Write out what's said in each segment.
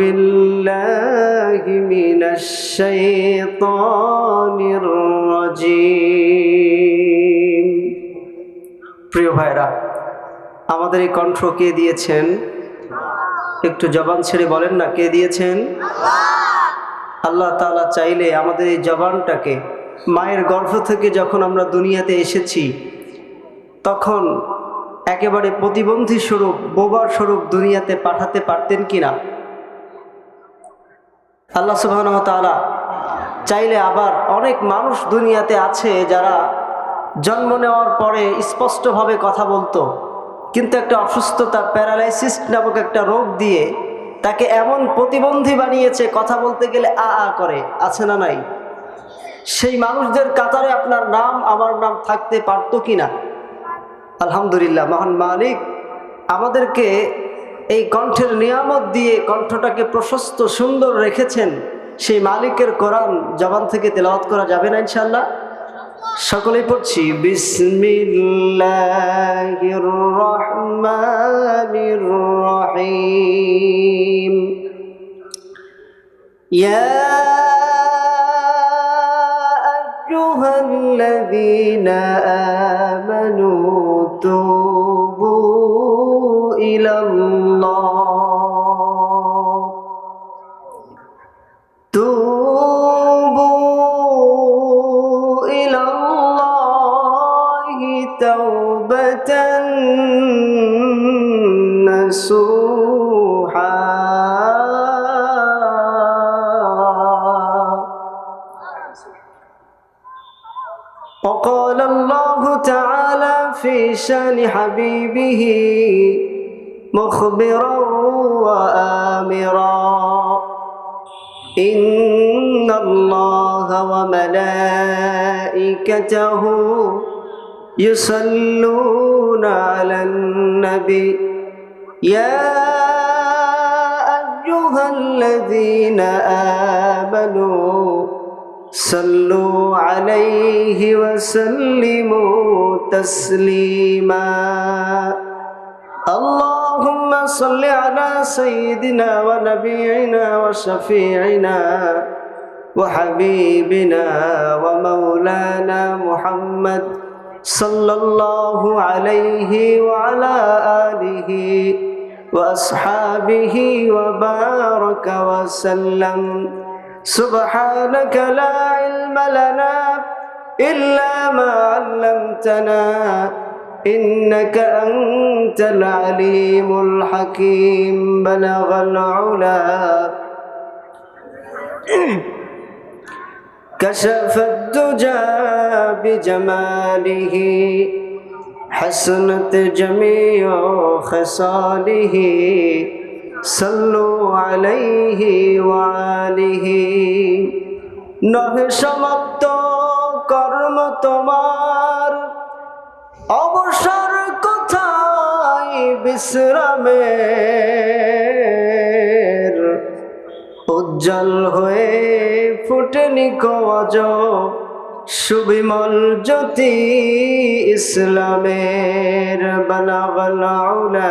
بالله من الشيطان الرجيم প্রিয় ভাইরা আমাদের এই কণ্ঠ কে দিয়েছেন একটু জবান ছেড়ে বলেন না কে দিয়েছেন আল্লাহ তাআলা চাইলে আমাদের এই জবানটাকে মায়ের গর্ভ থেকে যখন আমরা দুনিয়াতে এসেছি তখন একেবারে প্রতিবন্ধী স্বরূপ বোবার স্বরূপ দুনিয়াতে পাঠাতে পারতেন কিনা আল্লাহ সুবাহ চাইলে আবার অনেক মানুষ দুনিয়াতে আছে যারা জন্ম নেওয়ার পরে স্পষ্টভাবে কথা বলতো, কিন্তু একটা অসুস্থতা, প্যারালাইসিস নামক একটা রোগ দিয়ে তাকে এমন প্রতিবন্ধী বানিয়েছে, কথা বলতে গেলে আ আ করে, আছে না নাই? সেই মানুষদের কাতারে আপনার নাম, আমার নাম থাকতে পারতো কি না আলহামদুলিল্লাহ, মহান মালিক আমাদেরকে এই কণ্ঠের নিয়ামত দিয়ে কণ্ঠটাকে প্রশস্ত, সুন্দর রেখেছেন সেই মালিকের কোরআন জবান থেকে তেলাওয়াত করা যাবে না ইনশাল্লাহ সকলেই পড়ছি বিসমিল্লাহ রহমানির রহিম। ইয়া আইয়ুহাল্লাযীনা আমানু نصوحا وقال الله تعالى في شأن حبيبه مخبرا وآمرا. إن الله وملائكته يصلون على النبي. يا أيها الذين آمنوا صلوا عليه وسلموا تسليما. اللهم صل على سيدنا ونبينا وشفيعنا وحبيبنا ومولانا محمد صلى الله عليه وعلى آله وأصحابه وبارك وسلم. سبحانك لا علم لنا إلا ما علمتنا إنك أنت العليم الحكيم. بلغ العلا. كشف الدجى بجماله. حسنت جميع خصاله صلوا عليه وآله নহে সমাপ্ত কর্ম তোমার অবসর কোথায় বিশ্রামের উজ্জ্বল হয়ে ফুটেনি কজ সুবিমল জ্যোতি ইসলামের বানাগলা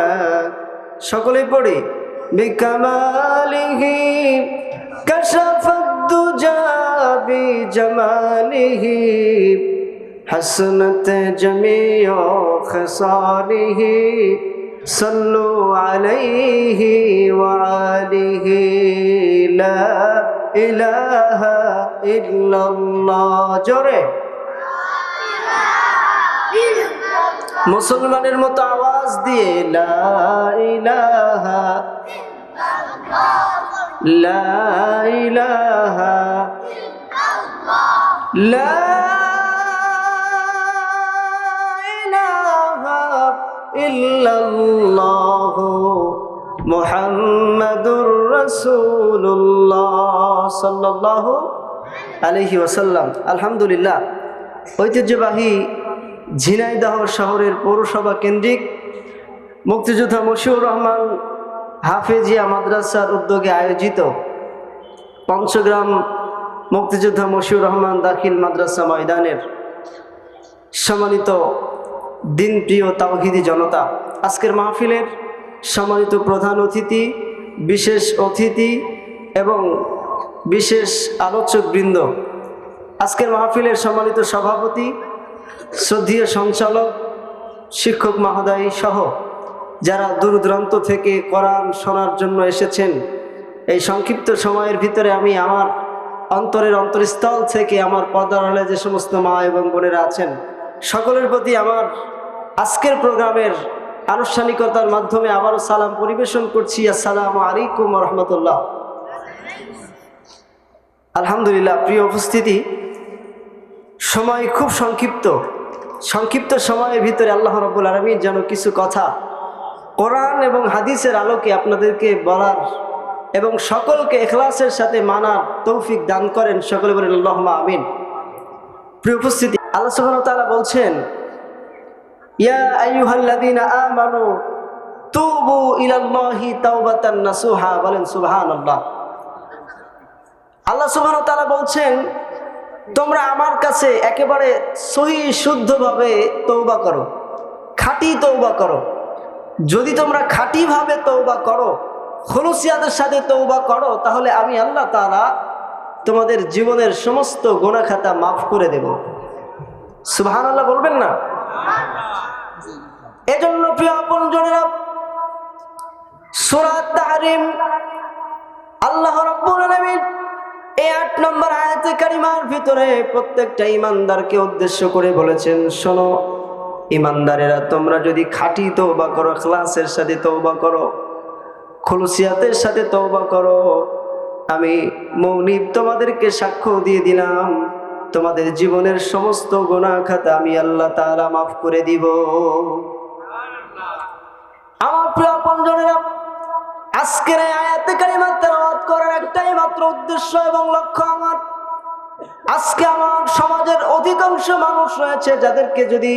সকলে পড়ি বিকামালিহি কশফদ্দুজা বিজমালিহি حسنت جميع خصاله صلوا عليه وعليه لا ইলাহা ইল্লাল্লাহ। জোরে। মুসলমানের মতো আওয়াজ দিয়ে, লা ইলাহা লা ইলাহা লা ইলাহা ইল্লাল্লাহ। মুহাম্মাদুর সাল্লাল্লাহু আলাইহি ওসাল্লাম আলহামদুলিল্লাহ, ঐতিহ্যবাহী ঝিনাইদহ শহরের পৌরসভা কেন্দ্রিক মুক্তিযোদ্ধা মশিউর রহমান হাফেজিয়া মাদ্রাসার উদ্যোগে আয়োজিত পঞ্চগ্রাম মুক্তিযোদ্ধা মশিউর রহমান দাখিল মাদ্রাসা ময়দানের সম্মানিত দিনপ্রিয় তাওহিদি জনতা, আজকের মাহফিলের সম্মানিত প্রধান অতিথি, বিশেষ অতিথি এবং বিশেষ আলোচকবৃন্দ, আজকের মাহফিলের সম্মানিত সভাপতি, শ্রদ্ধীয় সঞ্চালক, শিক্ষক মহোদয় সহ যারা দূর দূরান্ত থেকে কোরআন শোনার জন্য এসেছেন, এই সংক্ষিপ্ত সময়ের ভিতরে আমি আমার অন্তরের অন্তরস্থল থেকে আমার পর্দার হলে যে সমস্ত মা এবং বোনেরা আছেন, সকলের প্রতি আমার আজকের প্রোগ্রামের আনুষ্ঠানিকতার মাধ্যমে আবারও সালাম পরিবেশন করছি। আসসালামু আলাইকুম রহমতুল্লাহ। আলহামদুলিল্লাহ, প্রিয় উপস্থিতি, সময় খুব সংক্ষিপ্ত। সংক্ষিপ্ত সময়ের ভিতরে আল্লাহ রব্বুল আলমীর যেন কিছু কথা কোরআন এবং হাদিসের আলোকে আপনাদেরকে বলার এবং সকলকে এখলাসের সাথে মানার তৌফিক দান করেন, সকলে বলেন আল্লাহমা আমিন। প্রিয় উপস্থিতি, আল্লাহ সুবহানাহু ওয়া তাআলা বলছেন, ইয়া আইয়ুহাল্লাযীনা আমানু তুবু ইলাল্লাহি বলেন সুবহানাল্লাহ। আল্লাহ ওয়া তাআলা বলছেন, তোমরা আমার কাছে একেবারে সহি, শুদ্ধভাবে তৌবা করো, খাঁটি তৌবা করো। যদি তোমরা খাঁটিভাবে তৌবা করো, খলুসিয়াদের সাথে তৌবা করো, তাহলে আমি আল্লাহ তারা তোমাদের জীবনের সমস্ত গোনা খাতা মাফ করে দেব। সুবহান আল্লাহ বলবেন না? এজন্য প্রিয় আপন জনেরা সুরাত তাহরিম আল্লাহ রব্বুল এই আট নম্বর আয়াতে কারিমার ভিতরে প্রত্যেকটা ইমানদারকে উদ্দেশ্য করে বলেছেন, শোনো, ইমানদারেরা, তোমরা যদি তৌবা করো, ক্লাসের সাথে তৌবা করো, খুলুসিয়াতের সাথে তৌবা করো, আমি মৌনিব তোমাদেরকে সাক্ষ্য দিয়ে দিলাম, তোমাদের জীবনের সমস্ত গোনা খাতা আমি আল্লাহ তাআলা মাফ করে দিব। আমার প্রিয় আজকের আয়াতে একটাই মাত্র উদ্দেশ্য এবং লক্ষ্য আমার। আজকে আমার সমাজের অধিকাংশ মানুষ রয়েছে যাদেরকে যদি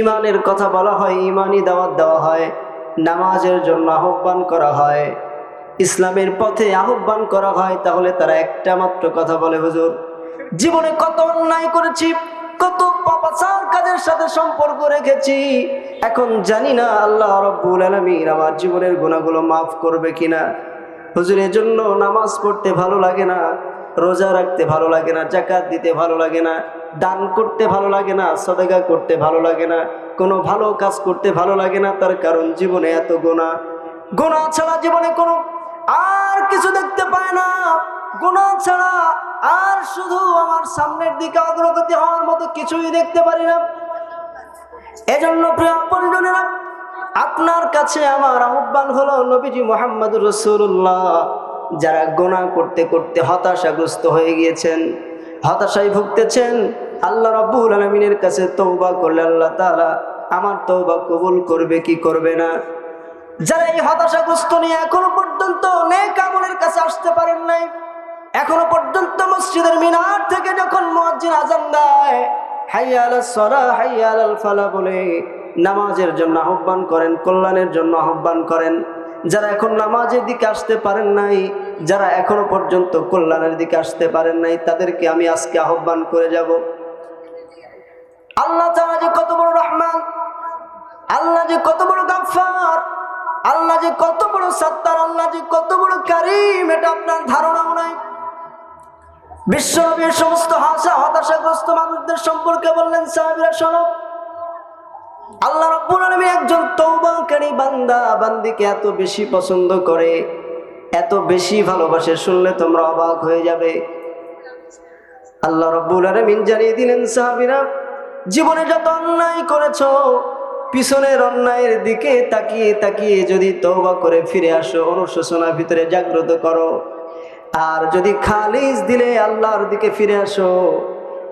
ইমানের কথা বলা হয় ইমানি দাওয়াত দেওয়া হয়, নামাজের জন্য আহ্বান করা হয়, ইসলামের পথে আহ্বান করা হয়, তাহলে তারা একটা মাত্র কথা বলে, হুজুর। জীবনে কত অন্যায় করেছি, কত পাপাচার কাজের সাথে সম্পর্ক রেখেছি, এখন জানি না আল্লাহ রব্বুল আলমীর আমার জীবনের গুণাগুলো মাফ করবে কিনা। হুজুর জন্য নামাজ পড়তে ভালো লাগে না, রোজা রাখতে ভালো লাগে না, জাকাত দিতে ভালো লাগে না, দান করতে ভালো লাগে না, সদেগা করতে ভালো লাগে না, কোনো ভালো কাজ করতে ভালো লাগে না, তার কারণ জীবনে এত গোনা গোনা ছাড়া জীবনে কোনো আর কিছু দেখতে পায় না। গোনা ছাড়া আর শুধু আমার সামনের দিকে অগ্রগতি হওয়ার মতো কিছুই দেখতে পারি না। এজন্য প্রিয় আপনজনেরা আপনার কাছে আমার আহ্বান হলো নবীজি মোহাম্মদ রসুল্লাহ যারা গোনা করতে করতে হতাশাগ্রস্ত হয়ে গিয়েছেন, হতাশায় ভুগতেছেন, আল্লাহ রাব্বুল আলমিনের কাছে তৌবা করলে আল্লাহ তালা আমার তৌবা কবুল করবে কি করবে না? যারা এই হতাশাগ্রস্ত নিয়ে এখনও পর্যন্ত নেক আমলের কাছে আসতে পারেন নাই, এখনও পর্যন্ত মসজিদের মিনার থেকে যখন মুয়াজ্জিন আজান দেয়, হাইয়া সরা সালাহ, হাইয়া আলাল ফালাহ বলে নামাজের জন্য আহ্বান করেন, কল্যাণের জন্য আহ্বান করেন। যারা এখন নামাজের দিকে আসতে পারেন নাই, যারা এখনও পর্যন্ত কল্যাণের দিকে আসতে পারেন নাই, তাদেরকে আমি আজকে আহ্বান করে যাব। আল্লাহ তাআলা যে কত বড় রহমান, আল্লাহ যে কত বড় গাফফার, আল্লাহ যে কত বড় সত্তার, আল্লাহ যে কত বড় কারিম, এটা আপনার ধারণাও নাই। বিশ্বনবীর সমস্ত হাসা হতাশাগ্রস্ত মানুষদের সম্পর্কে বললেন, সাহাবিরা, শোনো। আল্লাহ রব্বুল আলামিন একজন তওবাকারী বান্দা, বান্দিকে এত বেশি পছন্দ করে, এত বেশি ভালোবাসে, শুনলে তোমরা অবাক হয়ে যাবে। আল্লাহ রব্বুল আলামিন জানিয়ে দিলেন, সাহাবীরা, জীবনে যত অন্যায় করেছ, পিছনের অন্যায়ের দিকে তাকিয়ে তাকিয়ে যদি তৌবা করে ফিরে আসো, অনুশোচনার ভিতরে জাগ্রত করো। আর যদি খালিজ দিলে আল্লাহর দিকে ফিরে আসো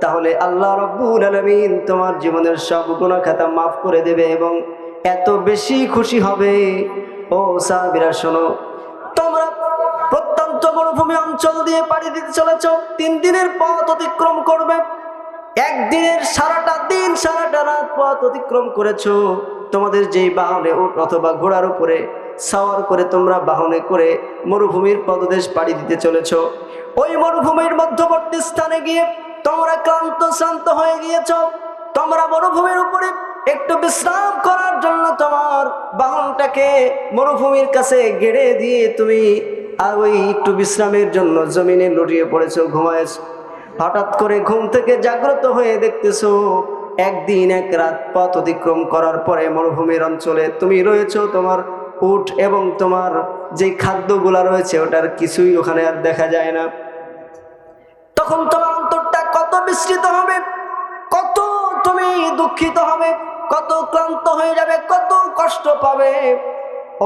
তাহলে আল্লাহ রব্বুল আলমিন তোমার জীবনের সব গুণা খাতা মাফ করে দেবে এবং এত বেশি খুশি হবে। ও সাহাবিরা, শোনো, তোমরা প্রত্যন্ত মরুভূমি অঞ্চল দিয়ে পাড়ি দিতে চলেছ, তিন দিনের পথ অতিক্রম করবে, একদিনের সারাটা দিন, সারাটা রাত পথ অতিক্রম করেছ। তোমাদের যেই বাহনে উট অথবা ঘোড়ার উপরে সাওয়ার করে তোমরা বাহনে করে মরুভূমির পদদেশ পাড়ি দিতে চলেছ। ওই মরুভূমির মধ্যবর্তী স্থানে গিয়ে তোমরা ক্লান্ত, শান্ত হয়ে গিয়েছ। তোমরা মরুভূমির উপরে একটু বিশ্রাম করার জন্য তোমার বাহনটাকে মরুভূমির কাছে গেড়ে দিয়ে তুমি আর ওই একটু বিশ্রামের জন্য জমিনে লুটিয়ে পড়েছো, ঘুমায়েছ। হঠাৎ করে ঘুম থেকে জাগ্রত হয়ে দেখতেছো, একদিন এক রাত পথ অতিক্রম করার পরে মরুভূমির অঞ্চলে তুমি রয়েছো তোমার উট এবং তোমার যে খাদ্যগুলা রয়েছে ওটার কিছুই ওখানে আর দেখা যায় না। তখন তোমার অন্তরটা কত বিস্তৃত হবে। কত তুমি দুঃখিত হবে, কত ক্লান্ত হয়ে যাবে, কত কষ্ট পাবে।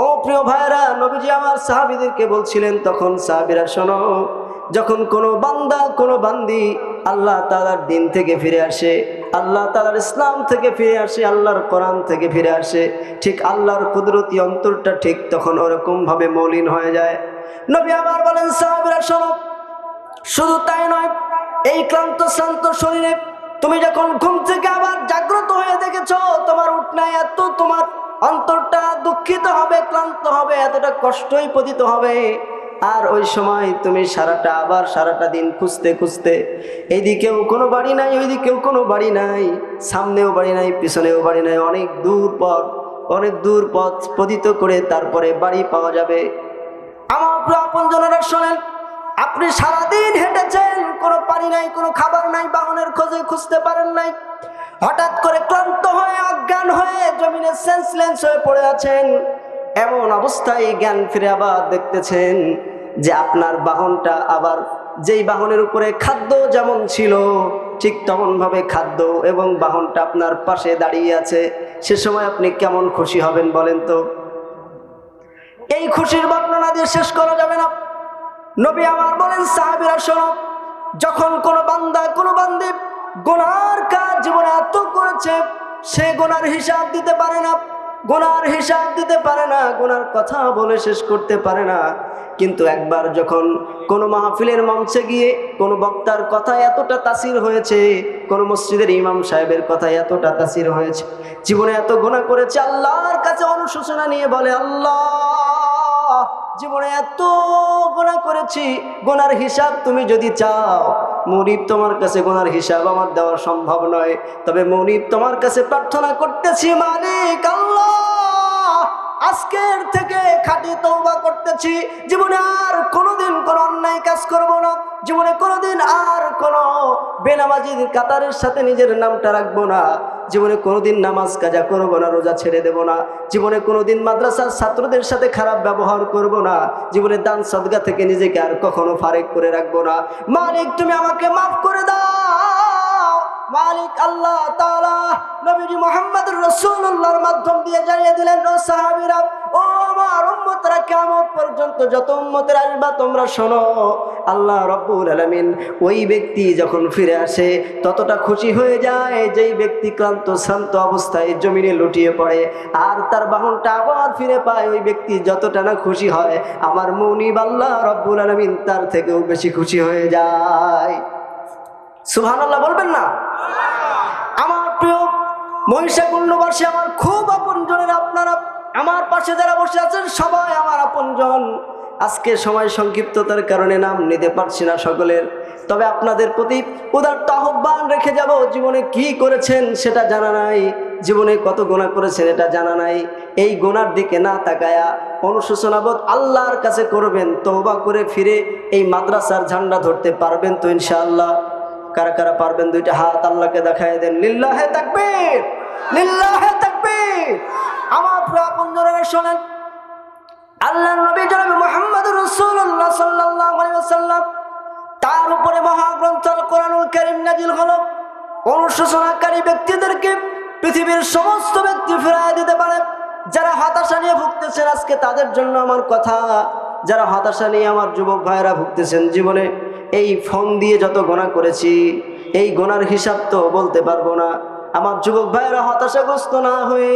ও প্রিয় ভাইরা নবীজি আমার সাহাবিদেরকে বলছিলেন তখন সাহাবিরা, শোনো, যখন কোনো বান্দা, কোনো বান্দি আল্লাহ তালার দিন থেকে ফিরে আসে, আল্লাহ তালার ইসলাম থেকে ফিরে আসে, আল্লাহর কোরআন থেকে ফিরে আসে, ঠিক আল্লাহর কুদরতি অন্তরটা ঠিক তখন ওরকমভাবে মলিন হয়ে যায়। নবী আবার বলেন, সাহাবিরা, শোনো, শুধু তাই নয় এই ক্লান্ত শ্রান্ত শরীরে তুমি যখন ঘুম থেকে আবার জাগ্রত হয়ে দেখেছ, তোমার উঠনায় এত তোমার অন্তরটা দুঃখিত হবে, ক্লান্ত হবে, এতটা কষ্টই পতিত হবে। আর ওই সময় তুমি সারাটা, আবার সারাটা দিন খুঁজতে খুঁজতে এইদিকেও কোনো বাড়ি নাই, ওইদিকেও কোনো বাড়ি নাই, সামনেও বাড়ি নাই, পিছনেও বাড়ি নাই, অনেক দূর পথ, অনেক দূর পথ পতিত করে তারপরে বাড়ি পাওয়া যাবে। আমার আপনজনেরা শোনেন আপনি সারাদিন হেঁটেছেন, কোনো পানি নাই, কোনো খাবার নাই বাহনের খোঁজে খুঁজতে পারেন নাই। হঠাৎ করে ক্লান্ত হয়ে, অজ্ঞান হয়ে জমিনে সেন্সলেন্স হয়ে পড়ে আছেন। এমন অবস্থায় জ্ঞান ফিরে আবার দেখতেছেন যে আপনার বাহনটা আবার যেই বাহনের উপরে খাদ্য যেমন ছিল, ঠিক তেমনভাবে খাদ্য এবং বাহনটা আপনার পাশে দাঁড়িয়ে আছে। সে সময় আপনি কেমন খুশি হবেন বলেন তো? এই খুশির বর্ণনা দিয়ে শেষ করা যাবে না। নবী আমার বলেন, সাহাবিরা, শোনো, যখন কোনো বান্দা, কোনো বান্দি গোনার কাজ জীবনে এত করেছে, সে গোনার হিসাব দিতে পারে না, গোনার হিসাব দিতে পারে না, গোনার কথা বলে শেষ করতে পারে না। কিন্তু একবার যখন কোনো মাহফিলের মঞ্চে গিয়ে কোনো বক্তার কথা এতটা তাসির হয়েছে, কোনো মসজিদের ইমাম সাহেবের কথা এতটা তাসির হয়েছে, জীবনে এত গোনা করেছে, আল্লাহর কাছে অনুশোচনা নিয়ে বলে, আল্লাহ! জীবনে এত গোনা করেছি, গোনার হিসাব তুমি যদি চাও, মনিব তোমার কাছে গোনার হিসাব আমার দেওয়া সম্ভব নয়। তবে মনিব তোমার কাছে প্রার্থনা করতেছি, মালিক আজকের থেকে খাটি তওবা করতেছি। জীবনে আর কোনোদিন কোনো অন্যায় কাজ করব না। জীবনে কোনোদিন আর কোনো বেনামাজির কাতারের সাথে নিজের নামটা রাখব না। জীবনে কোনোদিন নামাজ কাজা করব না, রোজা ছেড়ে দেব না। জীবনে কোনোদিন মাদ্রাসার ছাত্রদের সাথে খারাপ ব্যবহার করব না। জীবনে দান সদগা থেকে নিজেকে আর কখনো ফারেক করে রাখব না। মালিক, তুমি আমাকে মাফ করে দাও। মালিক, আল্লাহ তাআলা নবীজি মোহাম্মদ রসুল্লাহর মাধ্যম দিয়ে জানিয়ে দিলেন, ও সাহাবিরা, ও আমার উম্মতরা কেমন পর্যন্ত যত উম্মতের আসবা তোমরা শোনো। আল্লাহ রব্বুল আলামিন ওই ব্যক্তি যখন ফিরে আসে, ততটা খুশি হয়ে যায় যেই ব্যক্তি ক্লান্ত শ্রান্ত অবস্থায় জমিনে লুটিয়ে পড়ে। আর তার বাহনটা আবার ফিরে পায়, ওই ব্যক্তি যতটা না খুশি হয়, আমার মনিব আল্লাহ রব্বুল আলামিন তার থেকেও বেশি খুশি হয়ে যায়। সুবহানাল্লাহ, বলবেন না? মহিষাকুণ্ডবাসী আমার খুব আপনজনের আপনারা, আমার পাশে যারা বসে আছেন, সবাই আমার আপনজন। আজকে সময় সংক্ষিপ্ততার কারণে নাম নিতে পারছি না সকলের। তবে আপনাদের প্রতি উদারত আহ্বান রেখে যাব, জীবনে কি করেছেন সেটা জানা নাই, জীবনে কত গোনা করেছেন এটা জানা নাই। এই গোনার দিকে না তাকায়া অনুশোচনাবোধ আল্লাহর কাছে করবেন, তওবা করে ফিরে এই মাদ্রাসার ঝান্ডা ধরতে পারবেন তো ইনশাআল্লাহ। কারা কারা পারবেন দুইটা হাত আল্লাহকে দেখায় দেন। লিল্লাহে তাকবীর! লিল্লাহে তাকবীর। আমার শোনেন। আল্লাহর নবী জনাবে মুহাম্মদ তার উপরে মহাগ্রন্থ আল কোরআনুল কারীম নাজিল হলো। অনুশোচনাকারী ব্যক্তিদেরকে পৃথিবীর সমস্ত ব্যক্তি ফিরায় দিতে পারে। যারা হতাশা নিয়ে ভুগতেছেন আজকে তাদের জন্য আমার কথা। যারা হতাশা নিয়ে আমার যুবক ভাইয়েরা ভুগতেছেন জীবনে, এই ফোন দিয়ে যত গোনা করেছি, এই গোনার হিসাব তো বলতে পারব না। আমার যুবক ভাইয়েরা হতাশাগ্রস্ত না হয়ে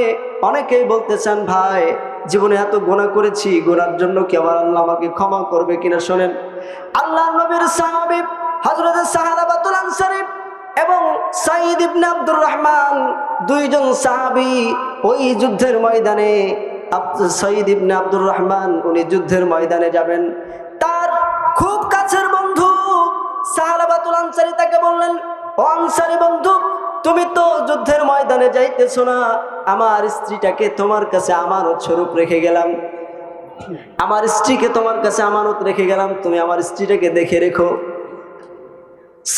অনেকেই বলতেছেন, ভাই, জীবনে এত গোনা করেছি গোনার জন্য কি আমার আল্লাহ আমাকে ক্ষমা করবে কিনা শোনেন? আল্লাহ নবীর সাহাবি হজরত সাহাদাবাতুল আনসারি এবং সাইদ ইবনে আব্দুর রহমান দুইজন সাহাবি ওই যুদ্ধের ময়দানে সঈদ ইবনে আব্দুর রহমান উনি যুদ্ধের ময়দানে যাবেন। তার খুব কাছের বন্ধু সাহালাবাতুল আনসারি তাকে বললেন, ও আনসারি বন্ধু তুমি তো যুদ্ধের ময়দানে যাইতেছো না, আমার স্ত্রীটাকে তোমার কাছে আমানত স্বরূপ রেখে গেলাম। আমার স্ত্রীকে তোমার কাছে আমানত রেখে গেলাম, তুমি আমার স্ত্রীটাকে দেখে রেখো।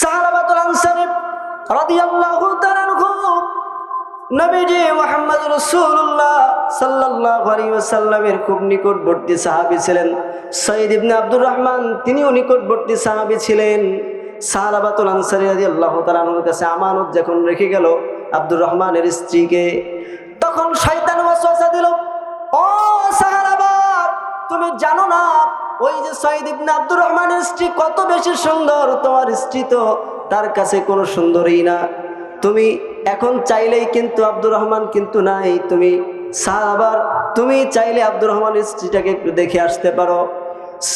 সাহাবাতুল খুব নিকটবর্তী সাহাবী ছিলেন। রহমান, তিনিও নিকটবর্তী সাহাবী ছিলেন। সাহাবাতুল আনসারী রাদিয়াল্লাহু তাআলা আনহুর কাছে আমানত যখন রেখে গেল আব্দুর রহমানের স্ত্রীকে, তখন শয়তান ওয়াসওয়াসা দিল, ও সাহাবা তুমি জানো না, ওই যে সঈদ ইবনে আব্দুর রহমানের স্ত্রী কত বেশি সুন্দর, তোমার স্ত্রী তো তার কাছে কোনো সুন্দরই না। তুমি এখন চাইলেই কিন্তু আব্দুর রহমান কিন্তু নাই, তুমি সাহাবার তুমি চাইলে আব্দুর রহমানের স্ত্রীটাকে একটু দেখে আসতে পারো।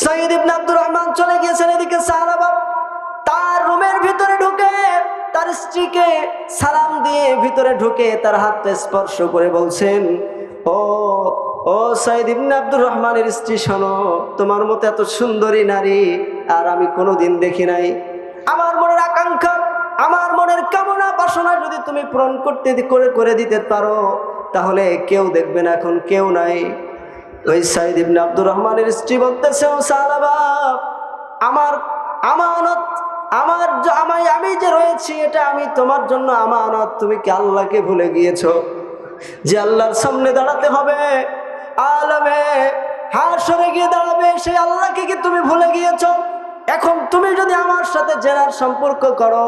সঈদ ইবনে আব্দুর রহমান চলে গিয়েছেন এদিকে রুমের ভিতরে ঢুকে তার স্ত্রীকে সালাম দিয়ে ভিতরে ঢুকে তার হাতটা স্পর্শ করে বলছেন, ও ও সাইদ ইবনে আব্দুর রহমানের স্ত্রী, শোনো, তোমার মতো এত সুন্দরী নারী আর আমি কোনোদিন দেখি নাই। আমার মনের আকাঙ্ক্ষা, আমার মনের কামনা বাসনা যদি তুমি পূরণ করতে, করে করে দিতে পারো, তাহলে কেউ দেখবে না, এখন কেউ নাই। ওই সাইদ ইবনে আব্দুর রহমানের স্ত্রী বলতেছে, ও সালাবা আমার আমানত আমি এটা আমি তোমার জন্য আমানত। তুমি কি আল্লাহকে ভুলে গিয়েছো যে আল্লাহর সামনে দাঁড়াতে হবে? আলমে হাসরে গিয়ে দাঁড়াবে, সেই আল্লাহকে কি তুমি ভুলে গিয়েছো? এখন তুমি যদি আমার সাথে জেনার সম্পর্ক করো,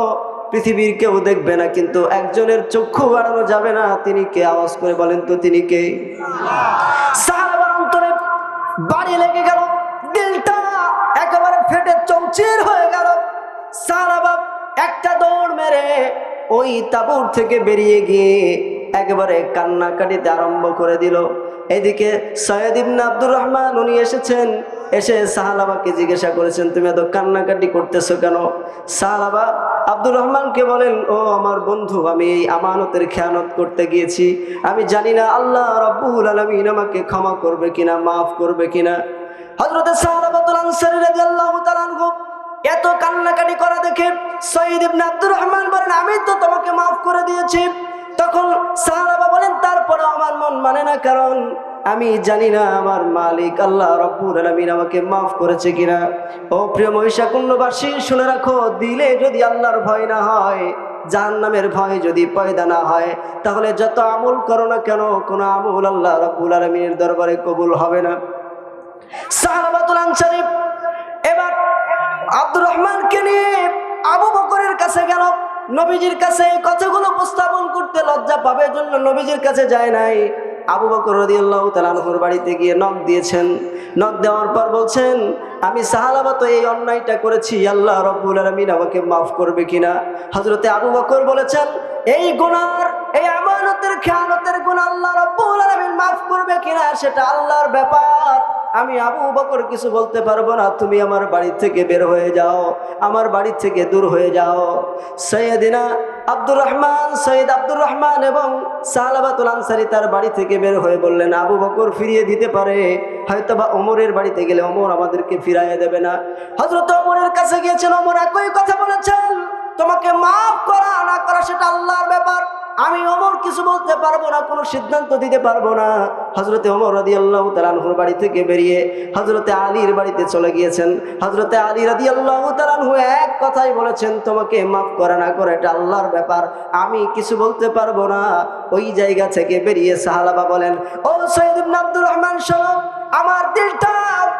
পৃথিবীর কেউ দেখবে না, কিন্তু একজনের চক্ষু বাড়ানো যাবে না। তিনি কে? আওয়াজ করে বলেন তো, তিনি কে? অন্তরে বাড়ি লেগে গেল, দিলটা একেবারে ফেটে চৌচির হয়ে গেল। সাহাবা একটা দৌড় মেরে ওই তাবুর থেকে বেরিয়ে গিয়ে একবারে কান্নাকাটিতে আরম্ভ করে দিল। এদিকে সৈয়দ আব্দুর রহমান উনি এসেছেন, এসে সাহালাবাকে জিজ্ঞাসা করেছেন, তুমি এত কান্নাকাটি করতেছো কেন? সাহালাবা আব্দুর রহমানকে বলেন, ও আমার বন্ধু, আমি এই আমানতের খেয়ানত করতে গিয়েছি। আমি জানি না আল্লাহ রব্বুল আলমিন আমাকে ক্ষমা করবে কিনা, মাফ করবে কিনা। হজরতের সাহাবাতুল আনসারী রাদিয়াল্লাহু তাআলা এত কান্নাকাটি করা দেখে সঈদ ইবনে আব্দুর রহমান বলেন, আমি তো তোমাকে মাফ করে দিয়েছি। তখন সাহাবা বলেন তারপরে আমার মন মানে না, কারণ আমি জানি না আমার মালিক আল্লাহ রব্বুল আলমিন আমাকে মাফ করেছে কিনা। ও প্রিয় মহিষাকুণ্ডবাসী, শুনে রাখো, দিলে যদি আল্লাহর ভয় না হয়, জাহান্নামের ভয় যদি পয়দা না হয়, তাহলে যত আমল করো না কেন, কোনো আমল আল্লাহ রব্বুল আলমিনের দরবারে কবুল হবে না। সাহাবাতুল আনসারি, এবার আব্দুর রহমানকে নিয়ে আবু বকরের কাছে গেল। নবীজির কাছে এই কথাগুলো উপস্থাপন করতে লজ্জা পাবে জন্য নবীজির কাছে যায় নাই। আবু বকর রদিয়াল্লাহ তালানহুর বাড়িতে গিয়ে নখ দিয়েছেন। নখ দেওয়ার পর বলছেন, আমি সাহালাবা তো এই অন্যায়টা করেছি, আল্লাহ রব্বুল আলমিন আমাকে মাফ করবে কিনা? হজরতে আবু বকর বলেছেন, এই গুনার, এই আমানতের খেয়ানতের গুণ আল্লাহ রব্বুল আলমিন মাফ করবে কিনা সেটা আল্লাহর ব্যাপার। আমি আবু বকর কিছু বলতে পারব না। তুমি আমার বাড়ি থেকে বের হয়ে যাও, আমার বাড়ি থেকে দূর হয়ে যাও। সৈয়দিনা আব্দুর রহমান, সৈয়দ আব্দুর রহমান এবং সালাবাতুল আনসারি তার বাড়ি থেকে বের হয়ে বললেন, আবু বকর ফিরিয়ে দিতে পারে। হয়তো বা ওমরের বাড়িতে গেলে ওমর আমাদেরকে ফিরাইয়ে দেবে না। হজরত ওমরের কাছে গিয়েছেন, ওমর একই কথা বলেছেন। তোমাকে মাফ করা, না করা সেটা আল্লাহর ব্যাপার। আমি অমর কিছু বলতে পারব না, কোনো সিদ্ধান্ত দিতে পারব না। হজরতে অমর রাদি আল্লাহ তালানহুর বাড়ি থেকে বেরিয়ে হজরতে আলীর বাড়িতে চলে গিয়েছেন। হজরতে আলী রাদি আল্লাহ তালানহু এক কথাই বলেছেন, তোমাকে মাফ করা না করে, এটা আল্লাহর ব্যাপার। আমি কিছু বলতে পারব না। ওই জায়গা থেকে বেরিয়ে সাহালাবা বলেন, ও সৈয়দ আব্দুর রহমান, শোনো, আমার দিলটা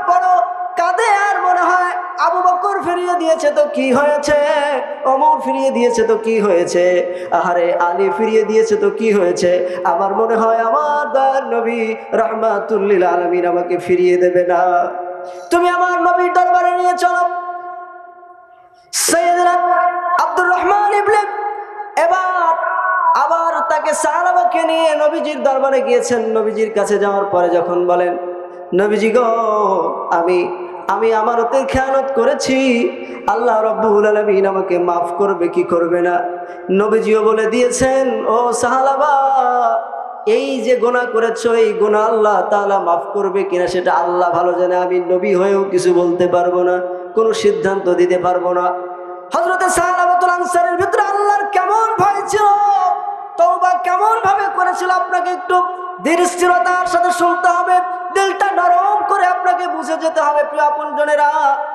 বড় কাঁদে আর মনে হয় আবু বকর ফিরিয়ে দিয়েছে তো কি হয়েছে? অমর ফিরিয়ে দিয়েছে তো কি হয়েছে? আহারে আলী ফিরিয়ে দিয়েছে তো কি হয়েছে? আমার মনে হয় আমার দয়ার নবী রহমাতুল্লিল আলমিন আমাকে ফিরিয়ে দেবে না। তুমি আমার নবীর দরবারে নিয়ে চলো। আব্দুর রহমান ইবনে এবার আবার তাকে সাহাবাকে নিয়ে নবীজির দরবারে গিয়েছেন। নবীজির কাছে যাওয়ার পরে যখন বলেন, নবীজি গো, আমি আমি আমানতের খেয়ানত করেছি। আল্লাহ রব্বুল আলমিন আমাকে মাফ করবে, কি করবে না? নবীজিও বলে দিয়েছেন, ও সাহালাবা এই যে গোনা করেছ, এই গোনা আল্লাহ তাআলা মাফ করবে কিনা সেটা আল্লাহ ভালো জানে। আমি নবী হয়েও কিছু বলতে পারব না, কোনো সিদ্ধান্ত দিতে পারব না। হজরতে সাহাবাতুল আনসারের ভিতরে আল্লাহর কেমন ভয় ছিল? কেমন ভাবে করেছিল? আপনাকে একটু ধীর স্থিরতার সাথে শুনতে হবে। দিলটা নরম করে আপনাকে বুঝে যেতে হবে প্রিয় আপনজনেরা।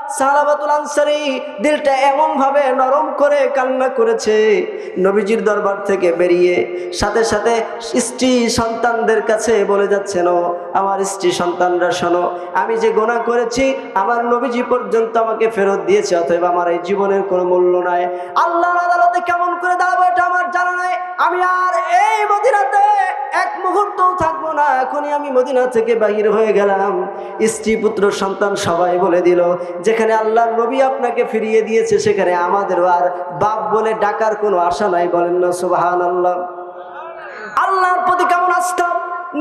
সালাবাতুল আনসারি দিলটা এমন ভাবে নরম করে কান্না করেছে নবীজির দরবার থেকে বেরিয়ে সাথে সাথে স্ত্রী সন্তানদের কাছে বলে যাচ্ছেন "ও, আমার স্ত্রী সন্তানরা শোনো আমি যে গোনা করেছি আমার নবীজি পর্যন্ত আমাকে ফেরত দিয়েছে অতএব আমার এই জীবনের কোনো মূল্য নাই। আল্লাহর আদালতে কেমন করে দাঁড়াবো এটা আমার জানা নাই। আমি আর এই মদিনাতে এক মুহূর্তও থাকব না এখনই আমি মদিনা থেকে বাহির হয়ে গেলাম। স্ত্রী পুত্র সন্তান সবাই বলে দিল যেখানে আল্লাহর নবী আপনাকে ফিরিয়ে দিয়েছে, সেখানে আমাদেরও আর বাপ বলে ডাকার কোনো আশা নাই। বলেন না সুবাহান আল্লাহ আল্লাহর প্রতি কেমন আস্থা?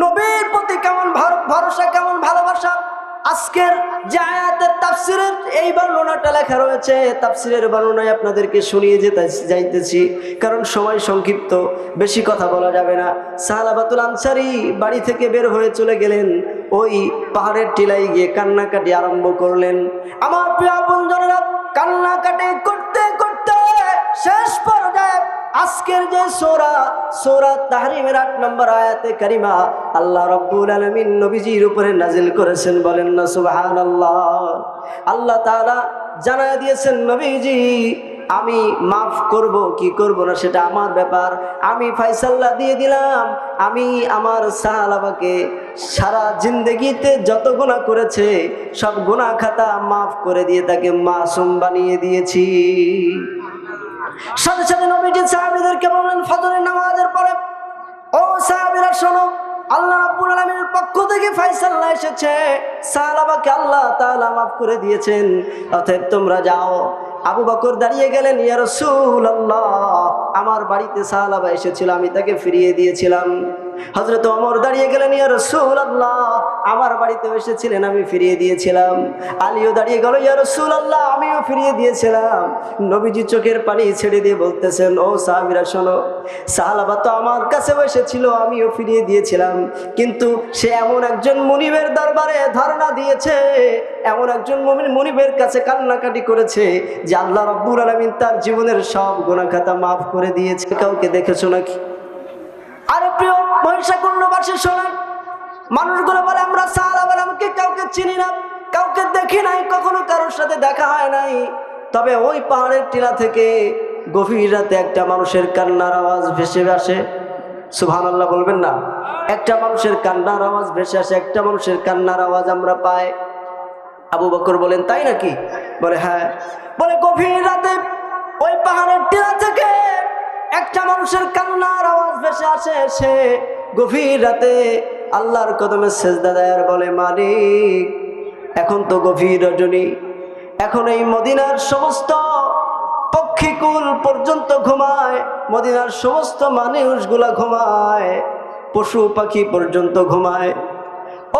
নবীর প্রতি কেমন ভরসা, কেমন ভালোবাসা? আজকের যে আয়াতের তাফসিরের এই বর্ণনাটা লেখা রয়েছে, তাফসিরের বর্ণনায় আপনাদেরকে শুনিয়ে যেতে যাইতেছি, কারণ সময় সংক্ষিপ্ত, বেশি কথা বলা যাবে না। সাহালাবাতুল আনসারি বাড়ি থেকে বের হয়ে চলে গেলেন, ওই পাহাড়ের টিলায় গিয়ে কান্নাকাটি আরম্ভ করলেন। আমার প্রিয় বন্ধুরা কান্নাকাটি করতে করতে শেষ পর্যায়ে আজকের যে সোরা সোরা তাহরিমের আট নম্বর আয়াতে কারিমা আল্লাহ রব্বুল আলমিন নবীজির উপরে নাজিল করেছেন, বলেন না সুবাহান আল্লাহ আল্লাহ তাআলা জানায় দিয়েছেন, নবীজি, আমি মাফ করব, কি করব না সেটা আমার ব্যাপার। আমি ফাইসাল্লা দিয়ে দিলাম, আমি আমার সাহালাবাকে সারা জিন্দগিতে যত গুণা করেছে, সব গুণা খাতা মাফ করে দিয়ে তাকে মাসুম বানিয়ে দিয়েছি। সাথে সাথে নবীজি সাহাবিদেরকে বললেন, ফজরের নামাজের পরে, ও সাহাবিরা, শোনো, আল্লাহ রাব্বুল আলামিনের পক্ষ থেকে ফয়সালা এসেছে। সাহাবাকে আল্লাহ তাআলা মাফ করে দিয়েছেন। অতএব তোমরা যাও। আবু বকর দাঁড়িয়ে গেলেন, ইয়া রাসূলুল্লাহ, আমার বাড়িতে সাহাবা এসেছিল, আমি তাকে ফিরিয়ে দিয়েছিলাম। হযরত অমর দাঁড়িয়ে গেলেন, ইয়া রাসূলুল্লাহ, আমার বাড়িতে এসেছিলেন, আমি ফিরিয়ে দিয়েছিলাম। আলীও দাঁড়িয়ে গেল, ইয়া আল্লাহ আমিও ফিরিয়ে দিয়েছিলাম। নবীজি চোখের পানি ছেড়ে দিয়ে বলতেছেন, ও সাহাবীরা, শোনো সাহাবা তো আমার কাছেও এসেছিল, আমিও ফিরিয়ে দিয়েছিলাম। কিন্তু সে এমন একজন মুনিবের দরবারে ধারণা দিয়েছে, এমন একজন মুমিন মুনিবের কাছে কান্নাকাটি করেছে, যে আল্লাহ রব্বুল আলামিন তার জীবনের সব গুণাখাতা মাফ করে দিয়েছে। কাউকে দেখেছ নাকি? প্রিয় মহিষাকুণ্ডবাসী শোনেন। মানুষগুলো বলে, আমরা সাহাবা আমাকে কাউকে চিনি না, কাউকে দেখি নাই, কখনো কারোর সাথে দেখা হয় নাই। তবে ওই পাহাড়ের টিলা থেকে গভীর রাতে একটা মানুষের কান্নার আওয়াজ ভেসে আসে। সুবহান আল্লাহ বলবেন না। একটা মানুষের কান্নার আওয়াজ ভেসে আসে, একটা মানুষের কান্নার আওয়াজ আমরা পাই। আবু বকর বলেন, তাই নাকি? বলে হ্যাঁ। বলে, গভীর রাতে ওই পাহাড়ের টিলা থেকে একটা মানুষের কান্নার আওয়াজ ভেসে আসে, সে গভীর রাতে আল্লাহর কদমে সেজদা দেয় আর বলে, মালিক, এখন তো গভীর রজনী। এখন এই মদিনার সমস্ত পক্ষীকুল পর্যন্ত ঘুমায়। মদিনার সমস্ত মানুষগুলা ঘুমায়। পশু পাখি পর্যন্ত ঘুমায়।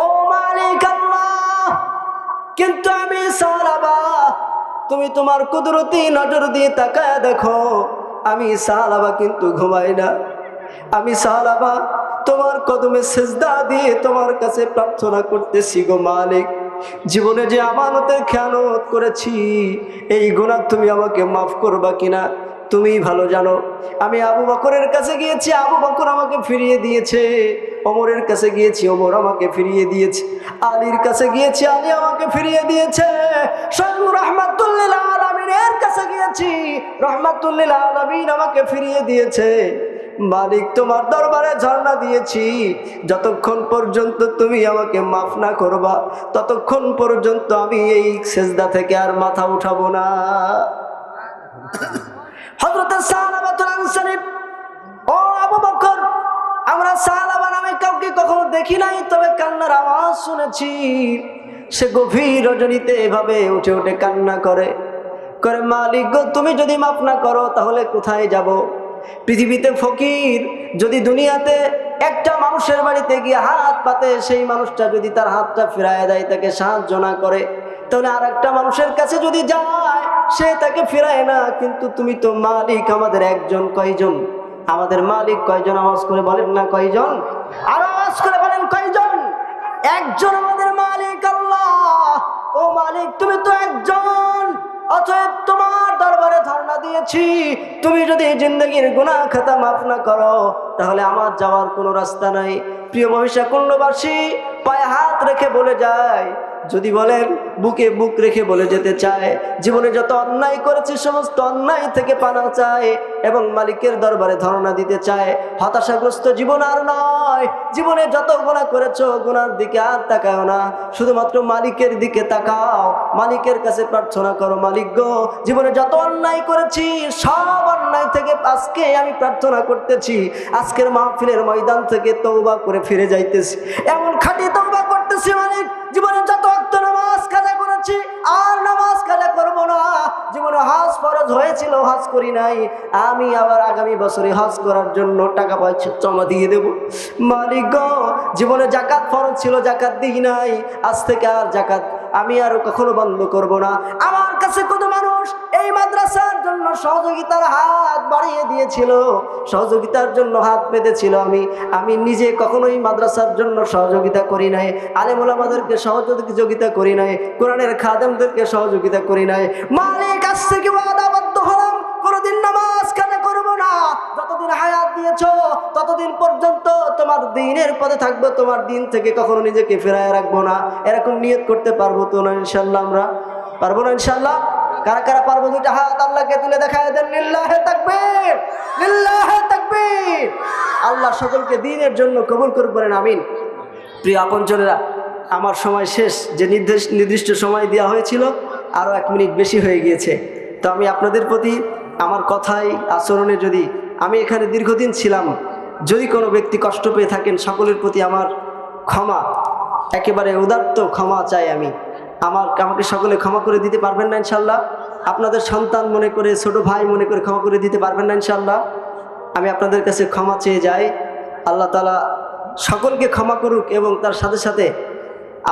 ও মালিক আল্লাহ, কিন্তু আমি সালাবা, তুমি তোমার কুদরতি নজর দিয়ে তাকায় দেখো, আমি সালাবা কিন্তু ঘুমাই না। আমি সালাবা তোমার কদমে সেজদা দিয়ে তোমার কাছে প্রার্থনা করতেছি গো মালিক। জীবনে যে আমানতের খেয়ানত করেছি, এই গুণা তুমি আমাকে মাফ করবা কিনা? তুমি ভালো জানো। আমি আবু বকরের কাছে গিয়েছি, আবু বকর আমাকে ফিরিয়ে দিয়েছে। অমরের কাছে গিয়েছি অমর আমাকে ফিরিয়ে দিয়েছে। আলীর কাছে গিয়েছি, আলী আমাকে ফিরিয়ে দিয়েছে। রহমাতুল্লিল আলমিনের কাছে গিয়েছি, রহমাতুল্লিল আলমিন আমাকে ফিরিয়ে দিয়েছে। মালিক, তোমার দরবারে ঝর্ণা দিয়েছি। যতক্ষণ পর্যন্ত তুমি আমাকে মাফ না করবা, ততক্ষণ পর্যন্ত আমি এই সেজদা থেকে আর মাথা উঠাবো না। ও কাউকে কখনো দেখি নাই, তবে কান্নার শুনেছি। সে গভীর রজনীতে এভাবে উঠে উঠে কান্না করে। করে, মালিক গো, তুমি যদি মাফ না করো, তাহলে কোথায় যাব? পৃথিবীতে ফকির যদি দুনিয়াতে একটা মানুষের বাড়িতে গিয়ে হাত পাতে, সেই মানুষটা যদি তার হাতটা ফিরায় দেয়, তাকে সাহায্য না করে, তাহলে আর একটা মানুষের কাছে যদি যায়, সে তাকে ফিরায় না। কিন্তু তুমি তো মালিক, আমাদের একজন কয়জন? আমাদের মালিক কয়জন? আওয়াজ করে বলেন না কয়জন? আর আওয়াজ করে বলেন কয়জন? একজন আমাদের মালিক আল্লাহ। ও মালিক, তুমি তো একজন। অতএব তোমার দরবারে ধারণা দিয়েছি, তুমি যদি জিন্দগির গুনাহ খাতা মাফ না করো, তাহলে আমার যাওয়ার কোনো রাস্তা নাই। প্রিয় মহিষা কুণ্ডবাসী পায়ে হাত রেখে বলে যায় যদি বলেন, বুকে বুক রেখে বলে যেতে চায়, জীবনে যত অন্যায় করেছে, সমস্ত অন্যায় থেকে পানা চায় এবং মালিকের দরবারে ধর্ণা দিতে চায়, হতাশাগ্রস্ত জীবন আর নয়। জীবনে যত গুণা করেছ গুনার দিকে আর তাকাও না। শুধুমাত্র মালিকের দিকে তাকাও, মালিকের কাছে প্রার্থনা করো, মালিক গো, জীবনে যত অন্যায় করেছি, সব অন্যায় থেকে আজকে আমি প্রার্থনা করতেছি। আজকের মাহফিলের ময়দান থেকে তৌবা করে ফিরে যাইতেছি। এমন খাঁটি তৌবা করতেছি মালিক, জীবনে করব না। জীবনে হজ ফরজ হয়েছিল, হজ করি নাই। আমি আবার আগামী বছরে হজ করার জন্য টাকা পয়সা জমা দিয়ে দেব। মালিক জীবনে জাকাত ফরজ ছিল জাকাত দিই নাই। আজ থেকে আর জাকাত আমি আর কখনো বন্ধ করব না। আমার কাছে কত মানুষ এই মাদ্রাসার জন্য সহযোগিতার হাত বাড়িয়ে দিয়েছিল, সহযোগিতার জন্য হাত পেতেছিল আমি। আমি নিজে কখনোই মাদ্রাসার জন্য সহযোগিতা করি নাই, আলেমুল আমাদেরকে সহযোগিতা করি নাই, কোরআনের খাদেমদেরকে সহযোগিতা করি নাই। মালিক কাছ থেকে ওয়াদাবদ্ধ হলাম, কোনোদিন নামাজ কাজা করব না। যতদিন হায়াত দিয়েছ, ততদিন পর্যন্ত তোমার দিনের পথে থাকব, তোমার দিন থেকে কখনো নিজেকে ফেরায় রাখব না। এরকম নিয়ত করতে পারব তো না ইনশাল্লাহ আমরা? পারব না ইনশাল্লাহ? কারা কারা পারব দুইটা হাত আল্লাহকে তুলে দেখায় দেন, লিল্লাহে তাকবীর লিল্লাহে তাকবীর। আল্লাহ সকলকে দিনের জন্য কবুল করবেন আমিন। প্রিয় আপনজনেরা আমার সময় শেষ, যে নির্দেশ নির্দিষ্ট সময় দেওয়া হয়েছিল আরও এক মিনিট বেশি হয়ে গিয়েছে। তো আমি আপনাদের প্রতি আমার কথাই, আচরণে যদি আমি এখানে দীর্ঘদিন ছিলাম, যদি কোনো ব্যক্তি কষ্ট পেয়ে থাকেন, সকলের প্রতি আমার ক্ষমা, একেবারে উদাত্ত ক্ষমা চাই আমি। আমার আমাকে সকলে ক্ষমা করে দিতে পারবেন না ইনশাল্লাহ আপনাদের সন্তান মনে করে, ছোট ভাই মনে করে ক্ষমা করে দিতে পারবেন না ইনশাল্লাহ আমি আপনাদের কাছে ক্ষমা চেয়ে যাই। আল্লাহ তালা সকলকে ক্ষমা করুক এবং তার সাথে সাথে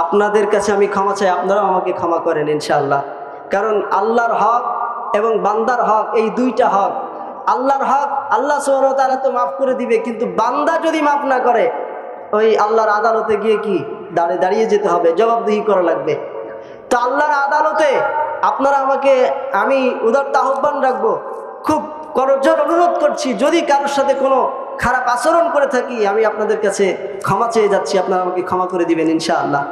আপনাদের কাছে আমি ক্ষমা চাই, আপনারাও আমাকে ক্ষমা করেন ইনশাআল্লাহ। কারণ আল্লাহর হক এবং বান্দার হক, এই দুইটা হক। আল্লাহর হক আল্লাহ তারা তো মাফ করে দিবে, কিন্তু বান্দা যদি মাফ না করে, ওই আল্লাহর আদালতে গিয়ে কি দাঁড়িয়ে দাঁড়িয়ে যেতে হবে, জবাবদিহি করা লাগবে। তো আল্লাহর আদালতে আপনারা আমাকে, আমি উদারতা আহ্বান রাখব। খুব করজোর অনুরোধ করছি, যদি কারোর সাথে কোনো খারাপ আচরণ করে থাকি, আমি আপনাদের কাছে ক্ষমা চেয়ে যাচ্ছি, আপনারা আমাকে ক্ষমা করে দিবেন ইনশাআল্লাহ।